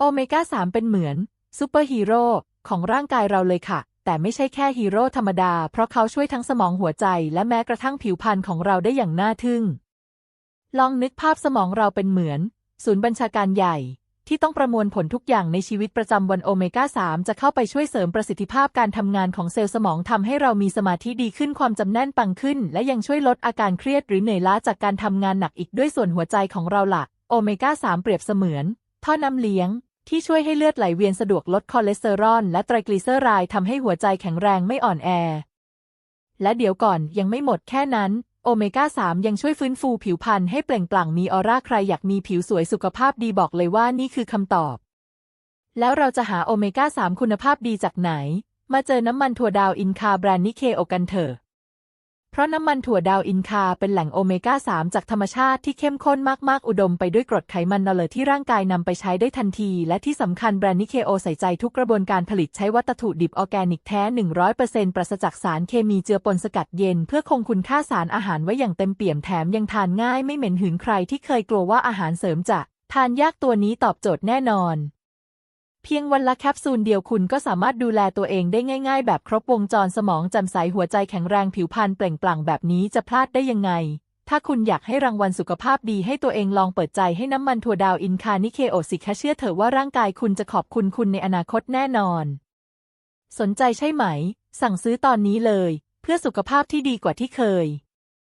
โอเมก้า3เป็นเหมือนซูเปอร์ฮีโร่ของร่างกายเราเลยค่ะ แต่ไม่ใช่แค่ฮีโร่ธรรมดา เพราะเขาช่วยทั้งสมองหัวใจและแม้กระทั่งผิวพรรณของเราได้อย่างน่าทึ่ง ลองนึกภาพสมองเราเป็นเหมือน ศูนย์บัญชาการใหญ่ ที่ต้องประมวลผลทุกอย่างในชีวิตประจำวันโอเมก้า 3 จะเข้าไปช่วยเสริมประสิทธิภาพการทำงานของเซลล์สมองทำให้เรามีสมาธิดีขึ้นความจำแน่นปังขึ้น และยังช่วยลดอาการเครียดหรือเหนื่อยล้าจากการทำงานหนักอีกด้วยส่วนหัวใจของเราหลักโอเมก้า 3 เปรียบเสมือน ท่อน้ำเลี้ยง ที่ช่วยให้เลือดไหลเวียนสะดวกลดคอเลสเตอรอลและไตรกลีเซอไรด์ทำให้หัวใจแข็งแรงไม่อ่อนแอ และเดี๋ยวก่อนยังไม่หมดแค่นั้น โอเมก้า 3 ยังช่วยฟื้นฟูผิวพรรณให้เปล่งปลั่งมีออร่าใครอยากมีผิวสวยสุขภาพดีบอกเลยว่านี่คือคำตอบ แล้วเราจะหาโอเมก้า 3 คุณภาพดีจากไหน มาเจอน้ำมันถั่วดาวอินคาแบรนด์นิเคโอกันเถอะ เพราะน้ำมันถั่วดาวอินคาเป็นแหล่งโอเมก้า 3 จากธรรมชาติที่เข้มข้นมาก ๆ อุดมไปด้วยกรดไขมันนอเลอที่ร่างกายนำไปใช้ได้ทันที และที่สำคัญแบรนด์นิเคโอใส่ใจทุกกระบวนการผลิตใช้วัตถุดิบออร์แกนิกแท้ 100%ปราศจากสารเคมีเจือปนสกัดเย็น เพื่อคงคุณค่าสารอาหารไว้อย่างเต็มเปี่ยมแถมยังทานง่ายไม่เหม็นหืนใครที่เคยกลัวว่าอาหารเสริมจะทานยากตัวนี้ตอบโจทย์แน่นอน เพียงวันละแคปซูลเดียวคุณก็สามารถดูแลตัวเองได้ง่าย ๆ แบบครบวงจรสมองแจ่มใสหัวใจแข็งแรงผิวพรรณเปล่งปลั่งแบบนี้จะพลาดได้ยังไง ถ้าคุณอยากให้รางวัลสุขภาพดีให้ตัวเองลองเปิดใจให้น้ำมันถั่วดาวอินคานิเคโอสิคะเชื่อเถอะว่าร่างกายคุณจะขอบคุณคุณในอนาคตแน่นอน สนใจใช่ไหม สั่งซื้อตอนนี้เลย เพื่อสุขภาพที่ดีกว่าที่เคย